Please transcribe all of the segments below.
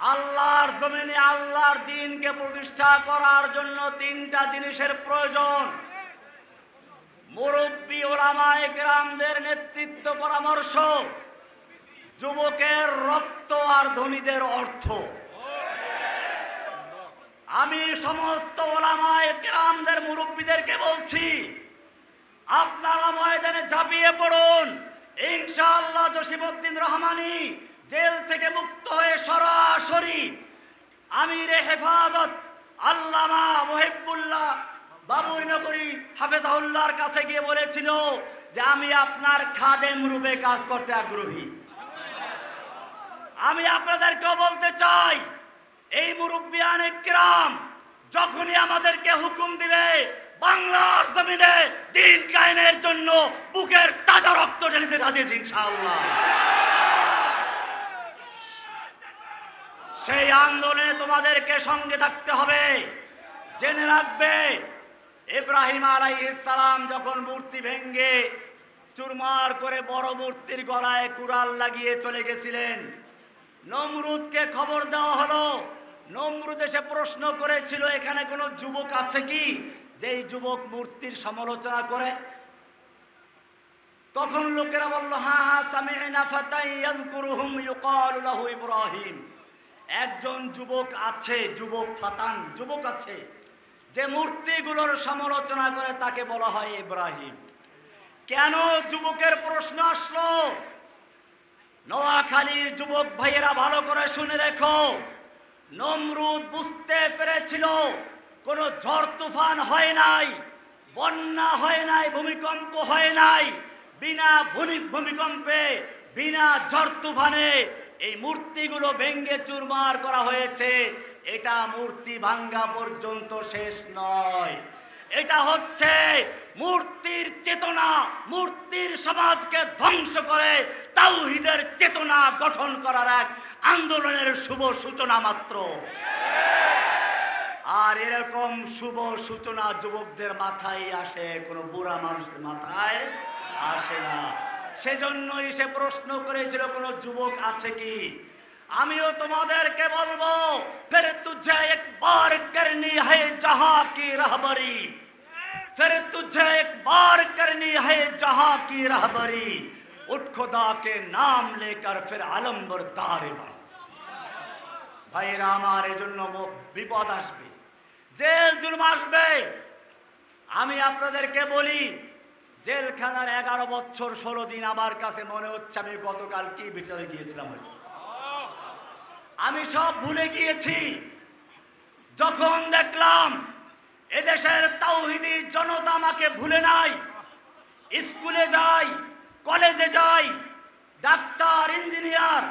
আল্লাহর জমিনে আল্লাহর দিনকে প্রতিষ্ঠা করার জন্য তিনটা জিনিসের প্রয়োজন। মুরব্বী ওলামায় কেরামদের নেতৃত্ব পরামর্শ, যুবকের রক্ত আর ধনীদের অর্থ। আমি সমস্ত ওলামায়ে কেরামদের মুরব্বীদেরকে বলছি, আপনারা ময়দানে ঝাঁপিয়ে পড়ুন। ইনশাআল্লাহ জসিমউদ্দিন রহমানি জেল থেকে মুক্ত হয়ে সরাসরি আমিরে হেফাজত আল্লামা মহিবুল্লাহ বাবুই নগরী হাফেজাউল্লাহর কাছে গিয়ে বলেছিল যে আমি আপনার খাদেম রূপে কাজ করতে আগ্রহী। আমি আপনাদেরকেও বলতে চাই, এই মুরব্বিয়ান কিরাম যখনই আমাদেরকে হুকুম দিবে বাংলার জমিনে দিন কায়েমের জন্য বুকের তাজা রক্ত ঢেলিতে রাজি ইনশাআল্লাহ। সেই আন্দোলনে তোমাদেরকে সঙ্গে থাকতে হবে। জেনে রাখবে, ইব্রাহিম সালাম যখন মূর্তি ভেঙ্গে চুরমার করে বড় মূর্তির গলায় কুড়াল লাগিয়ে চলে গেছিলেন, নমরুদকে খবর দেওয়া হলো। নমরুদ এসে প্রশ্ন করেছিল, এখানে কোনো যুবক আছে কি যেই যুবক মূর্তির সমালোচনা করে? তখন লোকেরা বলল, হা হ্যাঁ সামি'না ইব্রাহিম। একজন যুবক আছে, যুবক ফাতান, যুবক আছে, যে মূর্তিগুলোর সমালোচনা করে তাকে বলা হয় ইব্রাহিম। কেন যুবকের প্রশ্ন আসলো? নোয়াখালীর যুবক ভাইয়েরা ভালো করে শুনে রেখো। নমরুদ বুঝতে পেরেছিল, কোনো ঝড় তুফান হয় নাই, বন্যা হয় নাই, ভূমিকম্প হয় নাই। বিনা ভূমি- ভূমিকম্পে, বিনা ঝড় তুফানে এই মূর্তিগুলো ভেঙ্গে চুরমার করা হয়েছে। এটা মূর্তি ভাঙ্গা পর্যন্ত শেষ নয়। এটা হচ্ছে মূর্তির চেতনা। মূর্তির সমাজকে ধ্বংস করে তাওহিদের চেতনা গঠন করার এক আন্দোলনের শুভ সূচনা মাত্র। আর এরকম শুভ সূচনা যুবকদের মাথায় আসে, কোনো বুড়া মানুষের মাথায় আসে না। সেজন্যই সে প্রশ্ন করেছিল, কোনো যুবক আছে কি? আমিও তোমাদেরকে বলব ফের তুঝে একবার করনি হে জাহা কি রহবরি। ফের তুঝে একবার করনি হে জাহা কি রহবরি। উঠ খোদা কে নাম লেকার ফের আলম্বর তারে বান ভাইরা আমার এজন্য বিপদ আসবে। জেল জুলম আসবে। আমি আপনাদেরকে বলি জেলখানার এগারো বছর ষোলো দিন আমার কাছে মনে হচ্ছে আমি গতকাল কি ভিতরে গিয়েছিলাম। আমি সব ভুলে গিয়েছি যখন দেখলাম এদেশের তাওহিদি জনতা আমাকে ভুলে নাই, স্কুলে যাই, কলেজে যাই, ডাক্তার, ইঞ্জিনিয়ার,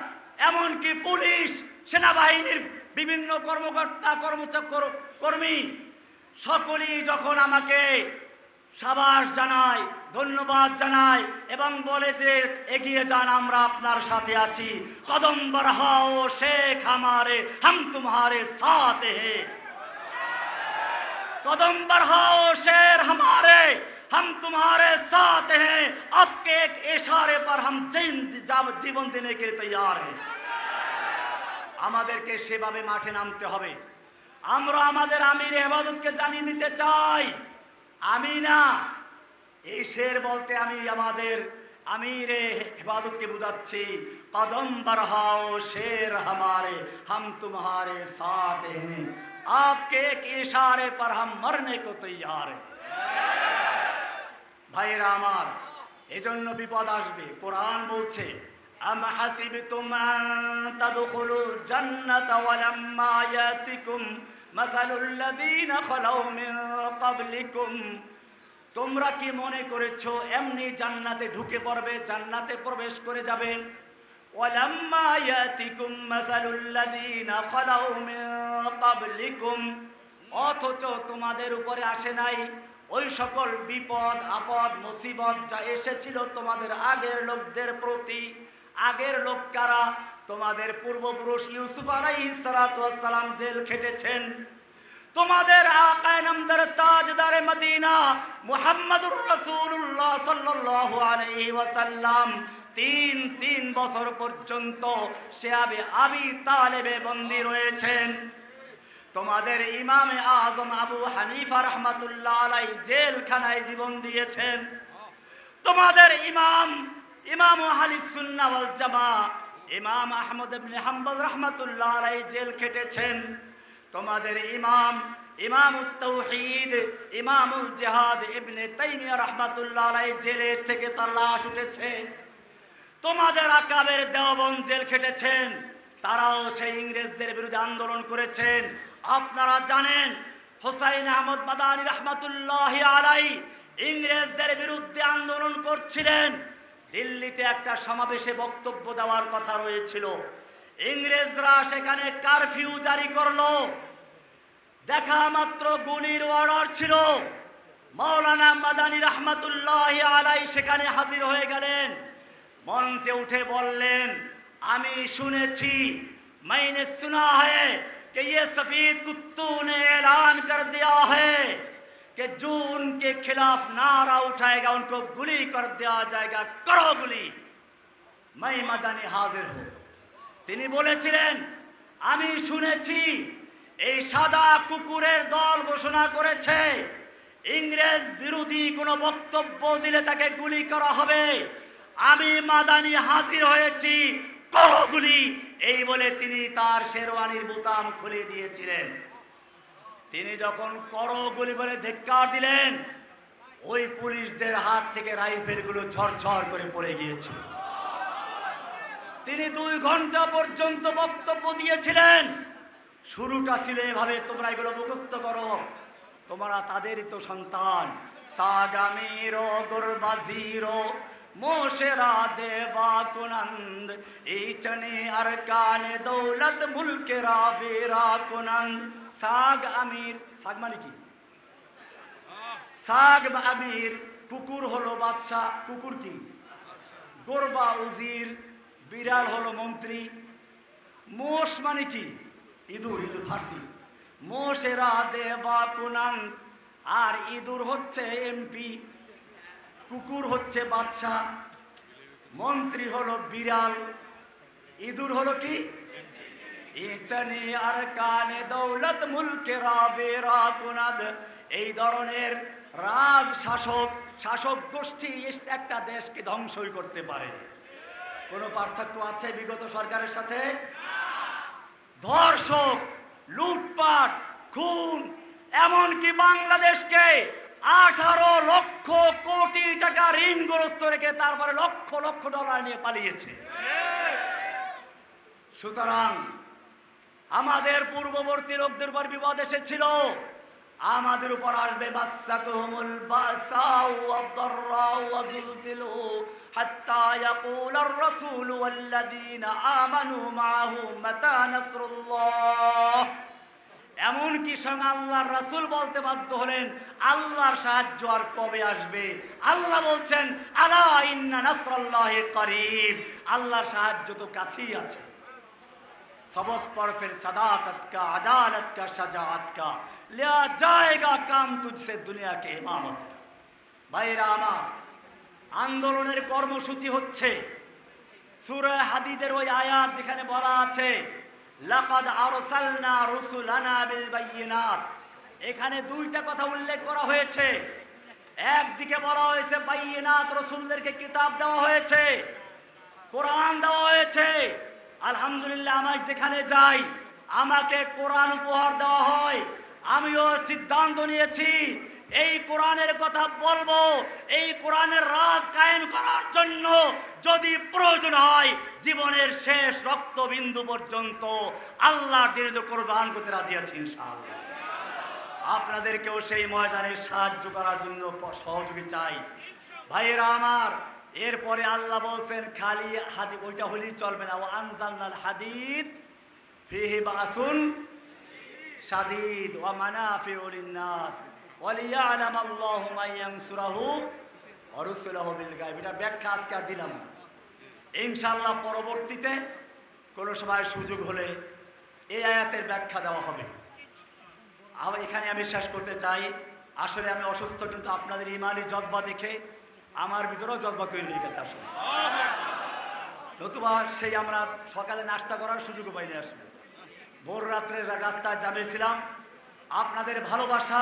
এমনকি পুলিশ, সেনাবাহিনীর বিভিন্ন কর্মকর্তা কর্মচক্র কর্মী, সকলেই যখন আমাকে সাবাস জানায় ধন্যবাদ জানায় এবং বলে যে এগিয়ে যান আমরা আপনার সাথে আছি কদম বরহাও শেখ হামারে হাম তুমহারে সাথ হে कदम बढ़ाओ शेर हमारे हम तुम्हारे साथ हैं आपके एक इशारे पर हम जीन- जाब- জীবন দিনে के लिए तैयार हैं আমাদেরকে সেভাবে মাঠে নামতে হবে আমরা আমাদের আমির হেফাজতকে জানিয়ে দিতে চাই আমি না এই শের বলতে আমি আমাদের আমিরে হেফাজতকে বুঝাচ্ছি কদম বরহাও শের हमारे हम तुम्हारे साथ हैं आपके एक इशारे पर हम मरने को तैयार हैं ভাইয়েরা আমার এজন্য বিপদ আসবে কোরআন বলছে আম হাসিবতুম আন তাদখুলুল জান্নাতা ওয়ালাম্মা ইয়াতিকুম মাসালুল লাযীনা খালাউ মিন ক্বাবলিকুম তোমরা কি মনে করেছ, এমনি জান্নাতে ঢুকে পড়বে, জান্নাতে প্রবেশ করে যাবে? অথচ তোমাদের উপরে আসে নাই। ওই সকল বিপদ, আপদ, মুসিবত যা এসেছিল তোমাদের আগের লোকদের প্রতি। আগের লোক কারা? তোমাদের পূর্বপুরুষ ইউসুফ সালাতু সালাম জেল খেটেছেন। তোমাদের আকায় নামদার তাজদারে মদিনা মুহাম্মদুর রাসূলুল্লাহ সাল্লাল্লাহু আলাইহি ওয়াসাল্লাম তিন তিন বছর পর্যন্ত সে আবি আবি তালেবে বন্দী রয়েছেন। তোমাদের ইমামে আজম আবু হানিফা রহমাতুল্লাহ আলাই জেলখানায় জীবন দিয়েছেন। তোমাদের ইমাম ইমাম ওয়াল জামা ইমাম আহমদ হাম্বল রাহমাতুল্লাহ আলাইহি জেল কেটেছেন। তোমাদের ইমাম ইমাম তৌহিদ ইমামুল জেহাদ ইবনে তাইমিয়া রাহমাতুল্লাহ আলাইহি জেলের থেকে তার লাশ উঠেছে। তোমাদের আকাবের দেওবন জেল খেটেছেন, তারাও সেই ইংরেজদের বিরুদ্ধে আন্দোলন করেছেন। আপনারা জানেন, হোসাইন আহমদ মাদানী রহমাতুল্লাহ আলাই ইংরেজদের বিরুদ্ধে আন্দোলন করছিলেন। দিল্লিতে একটা সমাবেশে বক্তব্য দেওয়ার কথা রয়েছিল। ইংরেজরা সেখানে কারফিউ জারি করলো দেখা মাত্র গুলির অর্ডার ছিল মৌলানা মাদানী রহমাতুল্লাহ আলাই সেখানে হাজির হয়ে গেলেন মঞ্চে উঠে বললেন আমি শুনেছি मैंने सुना है कि ये सफेद कुत्तों ने ऐलान कर दिया है कि जो उनके खिलाफ नारा उठाएगा उनको गुली कर दिया जाएगा करो गुली मैं মাদানি হাজির হো তিনি বলেছিলেন, আমি শুনেছি, এই সাদা কুকুরের দল ঘোষণা করেছে, ইংরেজ বিরোধী কোনো বক্তব্য দিলে তাকে গুলি করা হবে। আমি মাদানি হাজির হয়েছি করো গুলি। এই বলে তিনি তার শেরওয়ানির বোতাম খুলে দিয়েছিলেন। তিনি যখন করো গুলি বলে ধিক্কার দিলেন, ওই পুলিশদের হাত থেকে রাইফেলগুলো ঝরঝর করে পড়ে গিয়েছিল। তিনি দুই ঘণ্টা পর্যন্ত বক্তব্য দিয়েছিলেন। শুরুটা ছিল এভাবে, তোমরা এগুলো মুখস্থ করো। তোমরা তাদেরই তো সন্তান। সাগামিরো, গুরবাজিরো, মোশেরা দেবা ইচনে, আরকানে, দৌলত মানে সাগ আমির, কুকুর হলো বাদশাহ। কুকুর কি? গোরবা, উজির। বিড়াল হলো মন্ত্রী। মোষ মানে কি? ইঁদুর ইঁদুর ফার্সি। মোষেরা দেবা কুনান, আর ইঁদুর হচ্ছে এমপি। কুকুর হচ্ছে বাদশাহ। মন্ত্রী হলো বিড়াল। ইঁদুর হলো কি? আর কানে দৌলত মুলকে রাবে এই ধরনের রাজ শাসক শাসক গোষ্ঠী একটা দেশকে ধ্বংসই করতে পারে। কোনো পার্থক্য আছে বিগত সরকারের সাথে? ধর্ষক, লুটপাট, খুন, এমনকি বাংলাদেশকে আঠারো লক্ষ কোটি টাকা ঋণগ্রস্ত রেখে তারপরে লক্ষ লক্ষ ডলার নিয়ে পালিয়েছে। সুতরাং আমাদের পূর্ববর্তী লোকদের উপর বিপদ এসেছিল। আমাদের উপর আসবে বাসাতুহুমুল حتى يقول الرسول والذين آمنوا معه متى نصر الله? এমনকি সঙ্গে আল্লাহর রাসুল বলতে বাধ্য হলেন, আল্লাহর সাহায্য আর কবে আসবে? আল্লাহ বলছেন, আলা ইন্না নাসরাল্লাহ করিম আল্লাহর সাহায্য তো কাছেই আছে। সবক পর ফির সদাকত কা আদালত কা সাজাত কা লিয়া জায়গা কাম তুঝসে দুনিয়া কে ইমামত। ভাইরা আমার আন্দোলনের কর্মসূচি হচ্ছে। সূরা হাদিদের ওই আয়াত যেখানে বলা আছে এখানে দুইটা কথা উল্লেখ করা হয়েছে। একদিকে বলা হয়েছে, বাইয়িনাত রসুলদেরকে কিতাব দেওয়া হয়েছে, কোরআন দেওয়া হয়েছে। আলহামদুলিল্লাহ আমার যেখানে যাই, আমাকে কোরআন উপহার দেওয়া হয়। আমিও সিদ্ধান্ত নিয়েছি এই কোরআনের কথা বলব, এই কোরআনের রাজ কায়েম করার জন্য যদি প্রয়োজন হয়, জীবনের শেষ রক্তবিন্দু পর্যন্ত আল্লাহর দিনে তো কোরবান করতে রাজি আছি ইনশাআল্লাহ। আপনাদেরকেও সেই ময়দানে সাহায্য করার জন্য সহযোগী চাই। ভাইয়েরা আমার, এরপরে আল্লাহ বলছেন, খালি হাদি ওইটা হলেই চলবে না। ও আনজালনাল হাদিদ ফিহি বাসুন শাদীদ ওয়া মানাফিউ লিন-নাস। ওয়া লিয়ালাম আল্লাহু মান ইয়ানসুরাহু ওয়া রুসুলাহু বিল গায়ব। এটা ব্যাখ্যা আজকে আর দিলাম না। ইনশাআল্লাহ পরবর্তীতে কোনো সময় সুযোগ হলে এই আয়াতের ব্যাখ্যা দেওয়া হবে। আবার এখানে আমি শেষ করতে চাই। আসলে আমি অসুস্থ, কিন্তু আপনাদের ইমানি জজবা দেখে আমার ভিতরেও জজবা তৈরি হয়ে গেছে আসলে। নতুবা সেই আমরা সকালে নাস্তা করার সুযোগও পাইনি আসলে। ভোর রাত্রে রাস্তায় জামিয়েছিলাম আপনাদের ভালোবাসা